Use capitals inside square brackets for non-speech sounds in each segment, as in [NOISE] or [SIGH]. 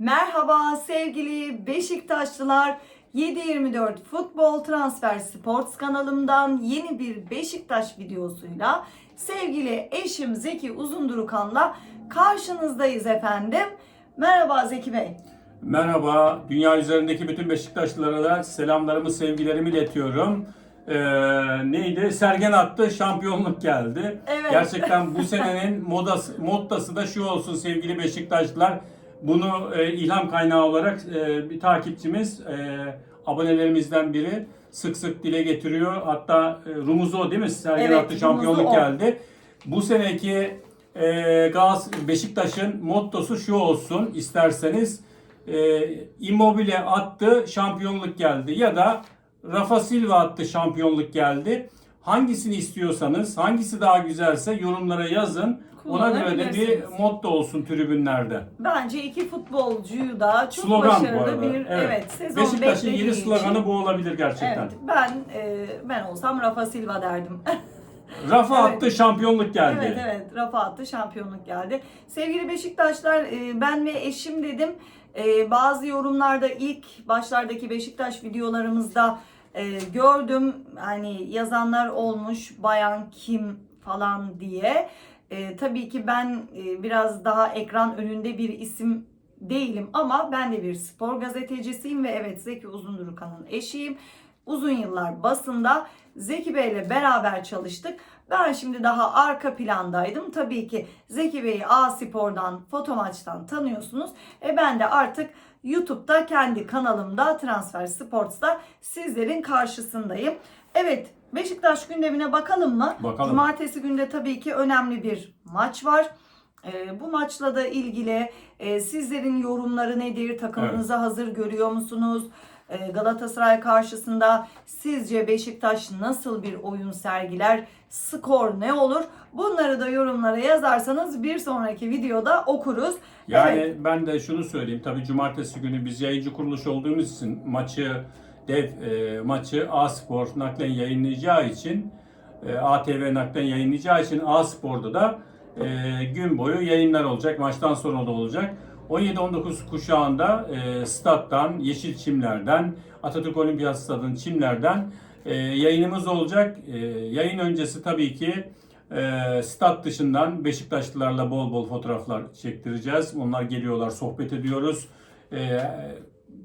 Merhaba sevgili Beşiktaşlılar. 724 Futbol Transfer Sports kanalımdan yeni bir Beşiktaş videosuyla sevgili eşim Zeki Uzundurukan'la karşınızdayız efendim. Merhaba Zeki Bey. Merhaba, dünya üzerindeki bütün Beşiktaşlılara da selamlarımı, sevgilerimi iletiyorum. Ee, neydi? Sergen attı, şampiyonluk geldi. Evet. Gerçekten bu senenin modası, moddası da şu olsun sevgili Beşiktaşlılar. Bunu e, ilham kaynağı olarak e, bir takipçimiz, e, abonelerimizden biri sık sık dile getiriyor. Hatta e, Rumuzo değil mi? Sergen Evet, attı, şampiyonluk o. geldi. Bu seneki e, Gaz Beşiktaş'ın mottosu şu olsun isterseniz e, Immobile attı şampiyonluk geldi ya da Rafa Silva attı şampiyonluk geldi. Hangisini istiyorsanız, hangisi daha güzelse yorumlara yazın. Ona göre de bir Kullanabilirsiniz. motto olsun tribünlerde. Bence iki futbolcuyu da çok Slogan bu başarılı bir evet. sezon Beşiktaş'ın beklediği yeni için- sloganı bu olabilir gerçekten. Evet, ben e, ben olsam Rafa Silva derdim. [LAUGHS] Rafa Evet. attı şampiyonluk geldi. Evet evet Rafa attı şampiyonluk geldi. Sevgili Beşiktaşlar e, ben ve eşim dedim. E, Bazı yorumlarda ilk başlardaki Beşiktaş videolarımızda e, gördüm. Hani yazanlar olmuş bayan kim falan diye. E, Tabii ki ben e, biraz daha ekran önünde bir isim değilim ama ben de bir spor gazetecisiyim ve evet Zeki Uzundurukan'ın eşiyim. Uzun yıllar basında Zeki Bey'le beraber çalıştık. Ben şimdi daha arka plandaydım. Tabii ki Zeki Bey'i A Spor'dan, Fotomaç'tan tanıyorsunuz. E ben de artık YouTube'da kendi kanalımda Transfer Sports'ta sizlerin karşısındayım. Evet Beşiktaş gündemine bakalım mı? Bakalım. Cumartesi günde tabii ki önemli bir maç var. Ee, bu maçla da ilgili e, sizlerin yorumları nedir? Takımınızı hazır görüyor musunuz? Ee, Galatasaray karşısında sizce Beşiktaş nasıl bir oyun sergiler? Skor ne olur? Bunları da yorumlara yazarsanız bir sonraki videoda okuruz. Yani Evet. ben de şunu söyleyeyim. Tabii cumartesi günü biz yayıncı kuruluş olduğumuz için maçı dev e, maçı A Spor naklen yayınlayacağı için e, ATV naklen yayınlayacağı için A Spor'da da e, gün boyu yayınlar olacak. Maçtan sonra da olacak. 17-19 kuşağında e, stat'tan, Yeşil Çimler'den, Atatürk Olimpiyat Stadı'nın çimlerden e, yayınımız olacak. E, yayın öncesi tabii ki e, stat dışından Beşiktaşlılarla bol bol fotoğraflar çektireceğiz. Onlar geliyorlar, sohbet ediyoruz. E,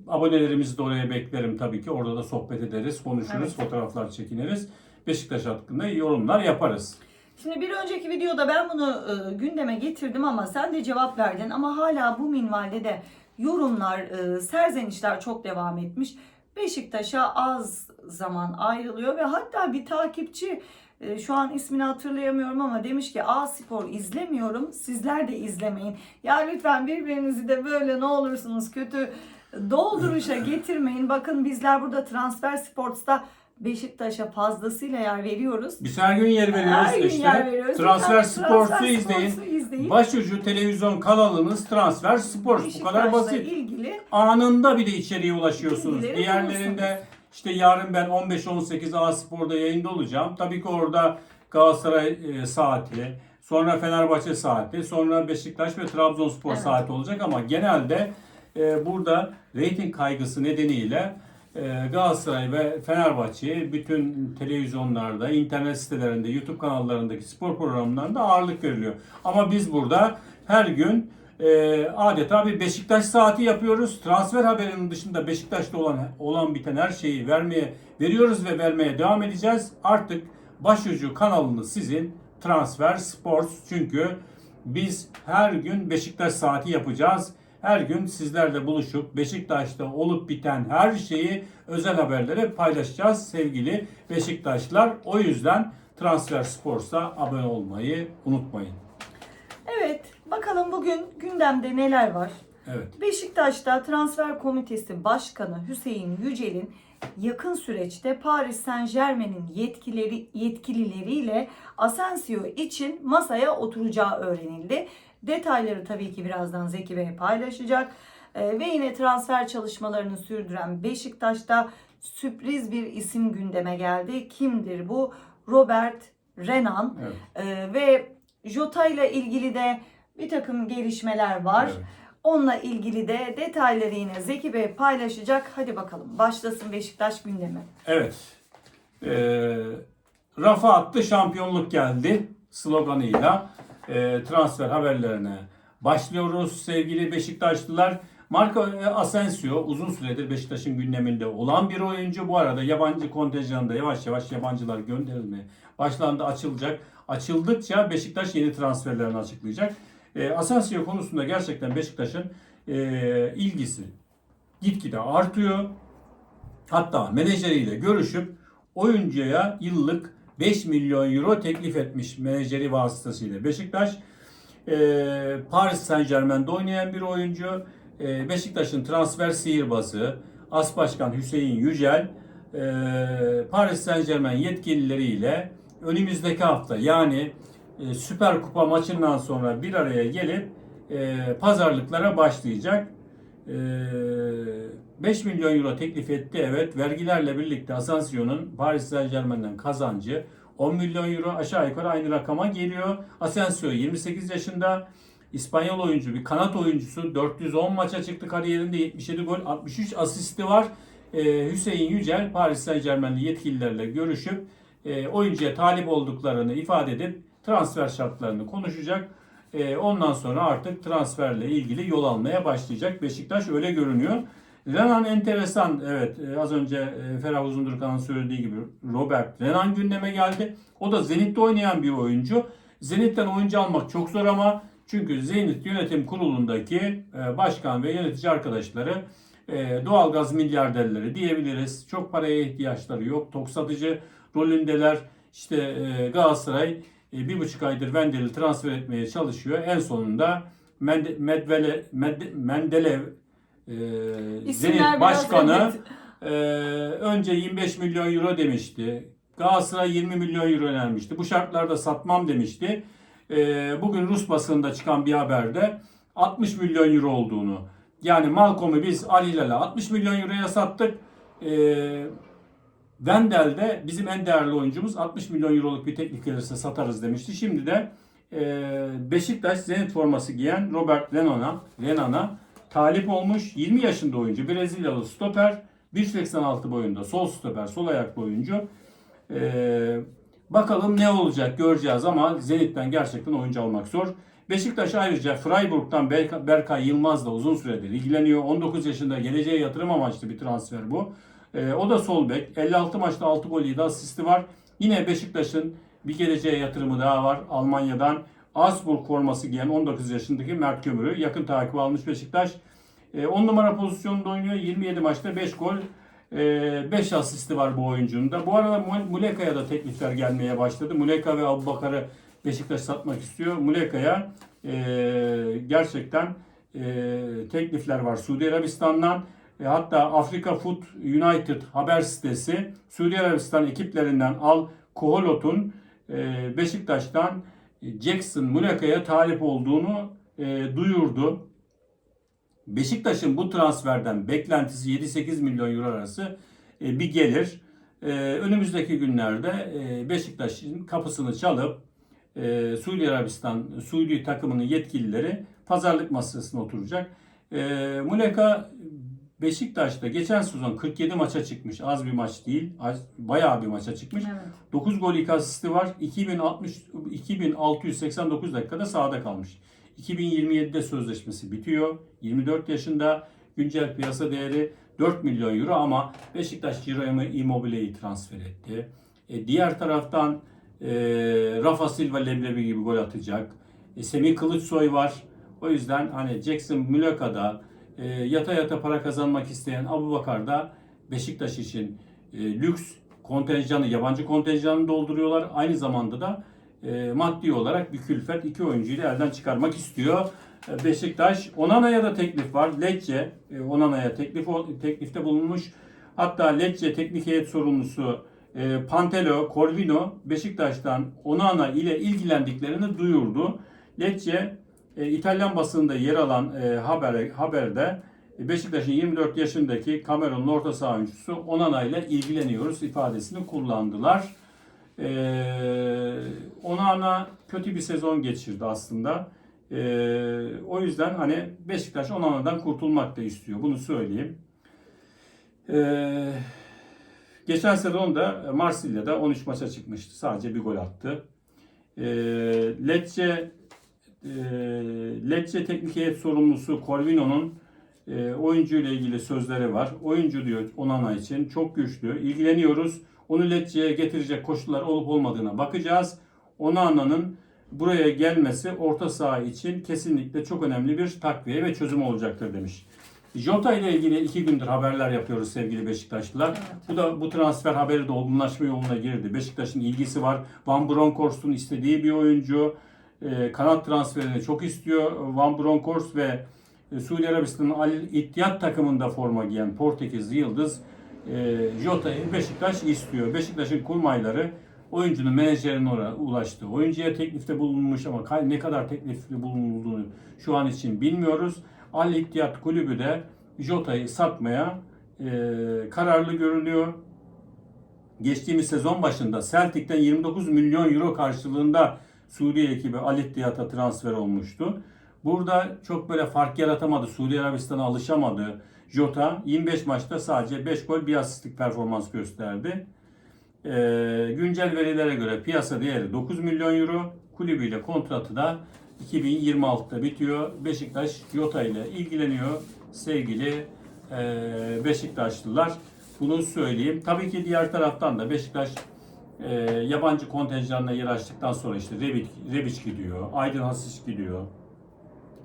abonelerimizi de oraya beklerim tabii ki. Orada da sohbet ederiz, konuşuruz, Evet. fotoğraflar çekiniriz. Beşiktaş hakkında yorumlar yaparız. Şimdi bir önceki videoda ben bunu e, gündeme getirdim ama sen de cevap verdin ama hala bu minvalde de yorumlar, e, serzenişler çok devam etmiş. Beşiktaş'a az zaman ayrılıyor ve hatta bir takipçi e, şu an ismini hatırlayamıyorum ama demiş ki A Spor izlemiyorum sizler de izlemeyin. Ya lütfen birbirinizi de böyle ne olursunuz kötü dolduruşa [LAUGHS] getirmeyin. Bakın bizler burada Transfer Sports'ta Beşiktaş'a fazlasıyla yer veriyoruz. Biz her gün yer veriyoruz Her gün işte. yer veriyoruz. Transfer Lütfen Sports'u Transfer izleyin. Sports'u izleyin. Başucu televizyon kanalınız Transfer Sports. Bu kadar basit. ilgili Anında bir de içeriğe ulaşıyorsunuz. Diğerlerinde işte yarın ben 15-18 A Spor'da yayında olacağım. Tabii ki orada Galatasaray e, saati, sonra Fenerbahçe saati, sonra Beşiktaş ve Trabzonspor Evet. saati olacak ama genelde e, burada reyting kaygısı nedeniyle Galatasaray ve Fenerbahçe'ye bütün televizyonlarda, internet sitelerinde, YouTube kanallarındaki spor programlarında ağırlık veriliyor. Ama biz burada her gün e, adeta bir Beşiktaş saati yapıyoruz. Transfer haberinin dışında Beşiktaş'ta olan olan biten her şeyi vermeye veriyoruz ve vermeye devam edeceğiz. Artık başucu kanalınız sizin Transfer Sports çünkü biz her gün Beşiktaş saati yapacağız. Her gün sizlerle buluşup Beşiktaş'ta olup biten her şeyi özel haberleri paylaşacağız sevgili Beşiktaşlar. O yüzden Transfer Sports'a abone olmayı unutmayın. Evet, bakalım bugün gündemde neler var? Evet. Beşiktaş'ta transfer komitesi başkanı Hüseyin Yücel'in yakın süreçte Paris Saint Germain'in yetkileri, yetkilileriyle Asensio için masaya oturacağı öğrenildi. Detayları tabii ki birazdan Zeki Bey paylaşacak. Ee, ve yine transfer çalışmalarını sürdüren Beşiktaş'ta sürpriz bir isim gündeme geldi. Kimdir bu? Robert Renan. Evet. Ee, ve Jota ile ilgili de bir takım gelişmeler var. Evet. Onunla ilgili de detayları yine Zeki Bey paylaşacak. Hadi bakalım başlasın Beşiktaş gündemi. Evet. Ee, rafa attı şampiyonluk geldi sloganıyla e, transfer haberlerine başlıyoruz sevgili Beşiktaşlılar. Marco Asensio uzun süredir Beşiktaş'ın gündeminde olan bir oyuncu. Bu arada yabancı kontenjanında yavaş yavaş yabancılar gönderilmeye başlandı, açılacak. Açıldıkça Beşiktaş yeni transferlerini açıklayacak. E, Asensio konusunda gerçekten Beşiktaş'ın e, ilgisi gitgide artıyor. Hatta menajeriyle görüşüp oyuncuya yıllık 5 milyon euro teklif etmiş menajeri vasıtasıyla Beşiktaş. Ee, Paris Saint Germain'de oynayan bir oyuncu. Ee, Beşiktaş'ın transfer sihirbazı As Başkan Hüseyin Yücel ee, Paris Saint Germain yetkilileriyle önümüzdeki hafta yani e, Süper Kupa maçından sonra bir araya gelip e, pazarlıklara başlayacak. Ee, 5 milyon euro teklif etti evet. Vergilerle birlikte Asensio'nun Paris Saint Germain'den kazancı 10 milyon euro aşağı yukarı aynı rakama geliyor. Asensio 28 yaşında İspanyol oyuncu, bir kanat oyuncusu. 410 maça çıktı kariyerinde 77 gol, 63 asisti var. Ee, Hüseyin Yücel Paris Saint Germain'li yetkililerle görüşüp e, oyuncuya talip olduklarını ifade edip transfer şartlarını konuşacak. E, ondan sonra artık transferle ilgili yol almaya başlayacak. Beşiktaş öyle görünüyor. Renan enteresan. Evet e, az önce e, Ferah Uzundurkan'ın söylediği gibi Robert Renan gündeme geldi. O da Zenit'te oynayan bir oyuncu. Zenit'ten oyuncu almak çok zor ama çünkü Zenit Yönetim Kurulu'ndaki e, başkan ve yönetici arkadaşları doğalgaz milyarderleri diyebiliriz. Çok paraya ihtiyaçları yok. Tok satıcı rolündeler. İşte Galatasaray bir buçuk aydır Vendel'i transfer etmeye çalışıyor. En sonunda Mendelev e, İsimler Zenit Başkanı e, önce 25 milyon euro demişti. Galatasaray 20 milyon euro önermişti. Bu şartlarda satmam demişti. E, bugün Rus basında çıkan bir haberde 60 milyon euro olduğunu. Yani Malcolm'u biz Ali Hilal'e 60 milyon euroya sattık. E, Vendel'de bizim en değerli oyuncumuz 60 milyon euroluk bir teklif gelirse satarız demişti. Şimdi de e, Beşiktaş Zenit forması giyen Robert Renan'a Renan'a talip olmuş. 20 yaşında oyuncu. Brezilyalı stoper. 1.86 boyunda sol stoper, sol ayaklı oyuncu. E, bakalım ne olacak göreceğiz ama Zenit'ten gerçekten oyuncu almak zor. Beşiktaş ayrıca Freiburg'dan Berk- Berkay Yılmaz'la uzun süredir ilgileniyor. 19 yaşında geleceğe yatırım amaçlı bir transfer bu. Ee, o da sol bek. 56 maçta 6 gol 7 asisti var. Yine Beşiktaş'ın bir geleceğe yatırımı daha var. Almanya'dan Augsburg forması giyen 19 yaşındaki Mert Kömür'ü yakın takip almış Beşiktaş. 10 numara pozisyonunda oynuyor. 27 maçta 5 gol, 5 asisti var bu oyuncunun da. Bu arada Mul- Muleka'ya da teklifler gelmeye başladı. Muleka ve Abubakar'ı Beşiktaş satmak istiyor. Muleka'ya e, gerçekten e, teklifler var Suudi Arabistan'dan. E, hatta Afrika Food United haber sitesi Suudi Arabistan ekiplerinden Al Koholot'un e, Beşiktaş'tan Jackson Muleka'ya talip olduğunu e, duyurdu. Beşiktaş'ın bu transferden beklentisi 7-8 milyon euro arası e, bir gelir. E, önümüzdeki günlerde e, Beşiktaş'ın kapısını çalıp e, Suudi Arabistan, Suudi takımının yetkilileri pazarlık masasına oturacak. E, Muleka Beşiktaş'ta geçen sezon 47 maça çıkmış. Az bir maç değil. Az, bayağı bir maça çıkmış. Evet. 9 gol 2 asisti var. 2060 2689 dakikada sahada kalmış. 2027'de sözleşmesi bitiyor. 24 yaşında güncel piyasa değeri 4 milyon euro ama Beşiktaş Ciro Immobile'yi transfer etti. E, diğer taraftan e, Rafa Silva Leblebi gibi gol atacak. E, Semih Kılıçsoy var. O yüzden hani Jackson Mülaka'da e, yata yata para kazanmak isteyen Abu Bakar da Beşiktaş için e, lüks kontenjanı, yabancı kontenjanını dolduruyorlar. Aynı zamanda da e, maddi olarak bir külfet iki oyuncuyu elden çıkarmak istiyor. E, Beşiktaş Onana'ya da teklif var. Lecce e, Onana'ya teklif teklifte bulunmuş. Hatta Lecce teknik heyet sorumlusu e, Pantelo Corvino Beşiktaş'tan Onana ile ilgilendiklerini duyurdu. Lecce e, İtalyan basınında yer alan e, haber haberde Beşiktaş'ın 24 yaşındaki Cameron'un orta saha oyuncusu Onana ile ilgileniyoruz ifadesini kullandılar. Ee, Onana kötü bir sezon geçirdi aslında. Ee, o yüzden hani Beşiktaş Onana'dan kurtulmak da istiyor. Bunu söyleyeyim. Ee, geçen sezon da Marsilya'da 13 maça çıkmıştı. Sadece bir gol attı. Ee, Lecce e, Lecce teknik heyet sorumlusu Corvino'nun e, oyuncu ile ilgili sözleri var. Oyuncu diyor Onana için çok güçlü. İlgileniyoruz. Onu Lecce'ye getirecek koşullar olup olmadığına bakacağız. Onana'nın buraya gelmesi orta saha için kesinlikle çok önemli bir takviye ve çözüm olacaktır demiş. Jota ile ilgili iki gündür haberler yapıyoruz sevgili Beşiktaşlılar. Bu da bu transfer haberi de olgunlaşma yoluna girdi. Beşiktaş'ın ilgisi var. Van Bronckhorst'un istediği bir oyuncu. Ee, kanat transferini çok istiyor. Van Bronckhorst ve e, Suudi Arabistan'ın Al İttihad takımında forma giyen Portekizli Yıldız e, Jota'yı Beşiktaş istiyor. Beşiktaş'ın kurmayları oyuncunun menajerine ulaştı. Oyuncuya teklifte bulunmuş ama ne kadar teklifte bulunulduğunu şu an için bilmiyoruz. Al İttihad kulübü de Jota'yı satmaya e, kararlı görünüyor. Geçtiğimiz sezon başında Celtic'ten 29 milyon euro karşılığında Suriye ekibi Al İttihad'a transfer olmuştu. Burada çok böyle fark yaratamadı. Suudi Arabistan'a alışamadı. Jota 25 maçta sadece 5 gol bir asistlik performans gösterdi. Ee, güncel verilere göre piyasa değeri 9 milyon euro. Kulübüyle kontratı da 2026'da bitiyor. Beşiktaş Jota ile ilgileniyor sevgili e, Beşiktaşlılar. Bunu söyleyeyim. Tabii ki diğer taraftan da Beşiktaş e, yabancı kontenjanına yer açtıktan sonra işte Rebic, Rebic gidiyor, Aydın Hasic gidiyor,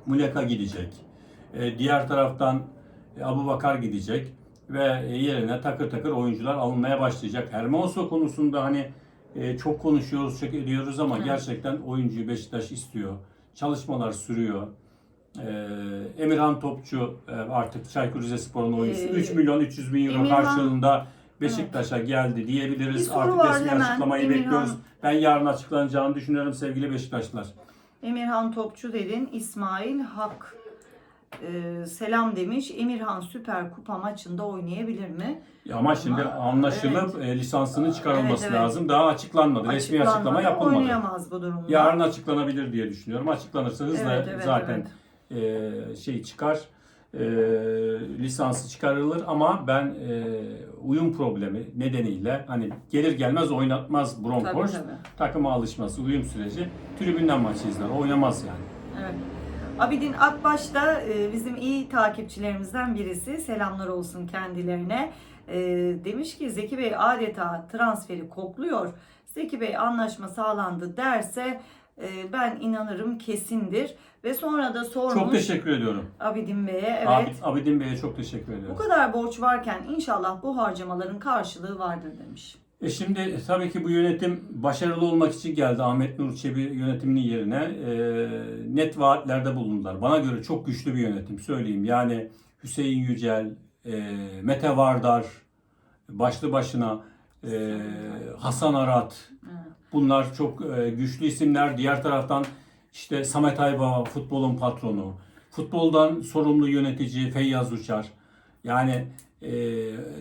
Muleka gidecek. E, diğer taraftan e, Abu Bakar gidecek ve e, yerine takır takır oyuncular alınmaya başlayacak. Hermoso konusunda hani e, çok konuşuyoruz, çok ediyoruz ama Evet. gerçekten oyuncuyu Beşiktaş istiyor. Çalışmalar sürüyor. E, Emirhan Topçu e, artık Çaykur Rizespor'un oyuncusu. Ee, 3 milyon 300 bin euro Emirhan- karşılığında Beşiktaş'a geldi diyebiliriz. Bir soru Artık var resmi hemen. açıklamayı Emirhan- bekliyoruz. Ben yarın açıklanacağını düşünüyorum sevgili Beşiktaşlar. Emirhan Topçu dedin. İsmail Hak e, selam demiş. Emirhan Süper Kupa maçında oynayabilir mi? Ya ama şimdi anlaşılıp e, lisansının çıkarılması Evet, evet. lazım. Daha açıklanmadı. Resmi açıklama yapılmadı. Oynayamaz bu durumda. Yarın açıklanabilir diye düşünüyorum. Açıklanırsa hızla Evet, evet, zaten e, şey çıkar. E, lisansı çıkarılır ama ben e, uyum problemi nedeniyle hani gelir gelmez oynatmaz Broncos. tabii. Takıma alışması, uyum süreci. Tribünden maçı izler. Oynamaz yani. Evet. Abidin Akbaş da e, bizim iyi takipçilerimizden birisi. Selamlar olsun kendilerine. E, demiş ki Zeki Bey adeta transferi kokluyor. Zeki Bey anlaşma sağlandı derse e, ben inanırım kesindir. Ve sonra da sormuş Çok teşekkür ediyorum. Abidin Bey'e. Evet. Abid, Abidin Bey'e çok teşekkür Bu ediyorum. kadar borç varken inşallah bu harcamaların karşılığı vardır demiş. E şimdi tabii ki bu yönetim başarılı olmak için geldi Ahmet Nur Çebi yönetiminin yerine. E, net vaatlerde bulundular. Bana göre çok güçlü bir yönetim söyleyeyim. Yani Hüseyin Yücel, e, Mete Vardar, başlı başına e, Hasan Arat. Bunlar çok e, güçlü isimler. Diğer taraftan işte Samet Aybaba futbolun patronu. Futboldan sorumlu yönetici Feyyaz Uçar. Yani e,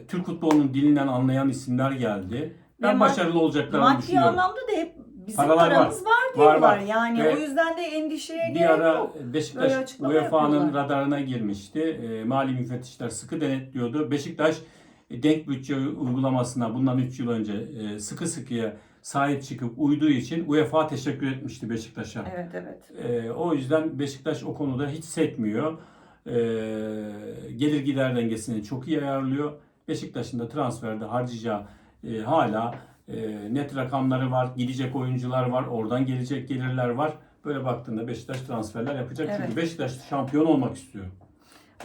Türk futbolunun dilinden anlayan isimler geldi. Ben Ve başarılı olacaklarını Maddi düşünüyorum. anlamda da hep bizim Paralar var. paramız var, Var, diyorlar. var. Yani Ve o yüzden de endişeye Bir gerek ara yok. Beşiktaş UEFA'nın radarına girmişti. E, mali müfettişler sıkı denetliyordu. Beşiktaş denk bütçe uygulamasına bundan 3 yıl önce e, sıkı sıkıya sahip çıkıp uyduğu için UEFA teşekkür etmişti Beşiktaş'a. Evet evet. E, o yüzden Beşiktaş o konuda hiç sekmiyor. E, gelir gider dengesini çok iyi ayarlıyor. Beşiktaş'ın da transferde harcayacağı e, hala e, net rakamları var. Gidecek oyuncular var. Oradan gelecek gelirler var. Böyle baktığında Beşiktaş transferler yapacak. Evet. Çünkü Beşiktaş şampiyon olmak istiyor.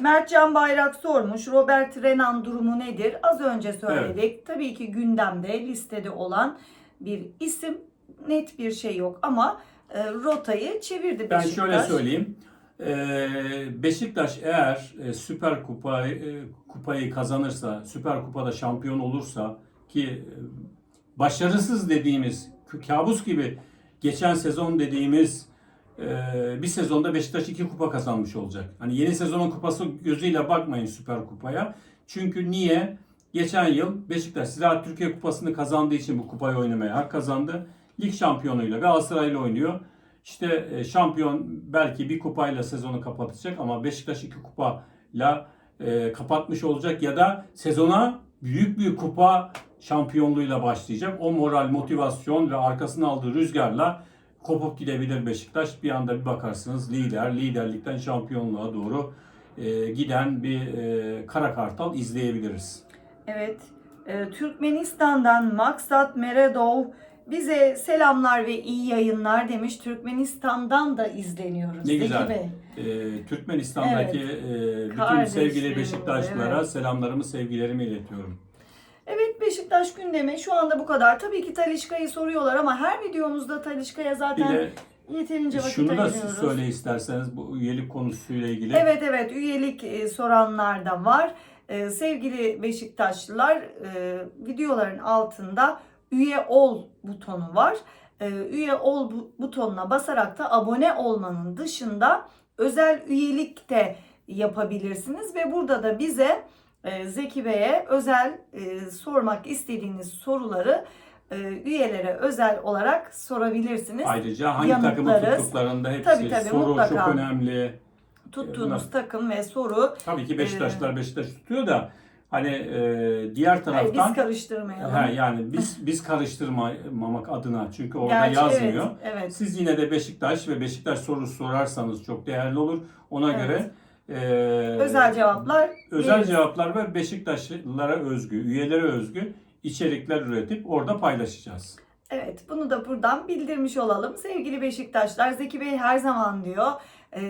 Mertcan Bayrak sormuş. Robert Renan durumu nedir? Az önce söyledik. Tabii ki gündemde listede olan bir isim. Net bir şey yok ama e, rotayı çevirdi Ben Beşiktaş. şöyle söyleyeyim. Ee, Beşiktaş eğer e, Süper Kupa e, kupayı kazanırsa, Süper Kupada şampiyon olursa ki e, başarısız dediğimiz kabus gibi geçen sezon dediğimiz e, bir sezonda Beşiktaş iki kupa kazanmış olacak. Hani yeni sezonun kupası gözüyle bakmayın Süper Kupaya. Çünkü niye? Geçen yıl Beşiktaş Ziraat Türkiye Kupası'nı kazandığı için bu kupayı oynamaya hak kazandı. Lig şampiyonuyla Galatasaray'la oynuyor. İşte e, şampiyon belki bir kupayla sezonu kapatacak ama Beşiktaş iki kupayla e, kapatmış olacak ya da sezona büyük bir kupa şampiyonluğuyla başlayacak. O moral, motivasyon ve arkasına aldığı rüzgarla kopup gidebilir Beşiktaş. Bir anda bir bakarsınız lider, liderlikten şampiyonluğa doğru e, giden bir kara kartal izleyebiliriz. Evet, e, Türkmenistan'dan Maksat Meredov bize selamlar ve iyi yayınlar demiş. Türkmenistan'dan da izleniyoruz. Ne güzel. Bey. E, Türkmenistan'daki e, bütün Kardeşlerimiz, sevgili Beşiktaşlılara evet. selamlarımı, sevgilerimi iletiyorum. Evet Beşiktaş gündemi şu anda bu kadar. Tabii ki Talişka'yı soruyorlar ama her videomuzda Talişka'ya Bir zaten de yeterince vakit şunu da ayırıyoruz. söyle isterseniz bu üyelik konusuyla ilgili. Evet evet üyelik e, soranlar da var. E, sevgili Beşiktaşlılar e, videoların altında üye ol butonu var. E, üye ol bu- butonuna basarak da abone olmanın dışında özel üyelik de yapabilirsiniz ve burada da bize e, Zeki Bey'e özel e, sormak istediğiniz soruları e, üyelere özel olarak sorabilirsiniz. Ayrıca hangi takımı yanıtlarız. tuttuklarında hepsi Tabii, tabii, soru mutlaka. çok önemli. Tuttuğunuz Evet. takım ve soru Tabii ki Beşiktaşlılar Beşiktaş tutuyor da hani e, diğer Hayır, taraftan biz karıştırmayalım. Ha, yani biz biz karıştırmamak adına çünkü orada Gerçi yazmıyor. Evet, evet. Siz yine de Beşiktaş ve Beşiktaş sorusu sorarsanız çok değerli olur. Ona Evet. göre e, Özel cevaplar. özel veririz. cevaplar ve Beşiktaşlılara özgü, üyelere özgü içerikler üretip orada paylaşacağız. Evet, bunu da buradan bildirmiş olalım. Sevgili Beşiktaşlar, Zeki Bey her zaman diyor e,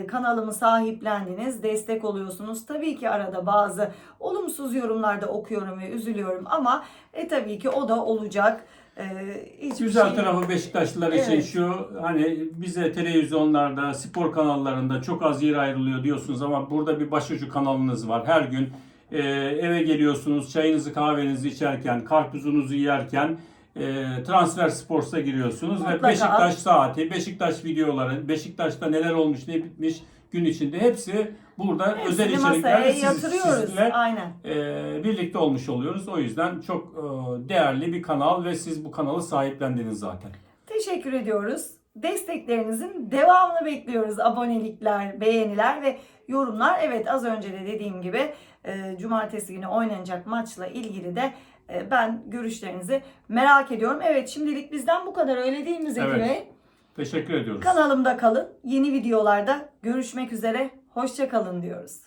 kanalımı sahiplendiniz, destek oluyorsunuz. Tabii ki arada bazı olumsuz yorumlarda okuyorum ve üzülüyorum ama e tabii ki o da olacak. E, hiçbir Güzel şey- tarafı Beşiktaşlılar için Evet. şu hani bize televizyonlarda, spor kanallarında çok az yer ayrılıyor diyorsunuz ama burada bir başucu kanalınız var. Her gün e, eve geliyorsunuz, çayınızı kahvenizi içerken, karpuzunuzu yerken e, Transfer Sports'a giriyorsunuz ve Mutlaka. Beşiktaş saati, Beşiktaş videoları, Beşiktaş'ta neler olmuş, ne bitmiş gün içinde hepsi burada Hepsini özel içeriklerle siz, yatırıyoruz. sizinle Aynen. e, birlikte olmuş oluyoruz. O yüzden çok e, değerli bir kanal ve siz bu kanalı sahiplendiniz zaten. Teşekkür ediyoruz. Desteklerinizin devamını bekliyoruz. Abonelikler, beğeniler ve yorumlar. Evet az önce de dediğim gibi e, cumartesi günü oynanacak maçla ilgili de ben görüşlerinizi merak ediyorum. Evet şimdilik bizden bu kadar öyle değil mi Zeki Evet. Bey? Teşekkür ediyoruz. Kanalımda kalın. Yeni videolarda görüşmek üzere. Hoşça kalın diyoruz.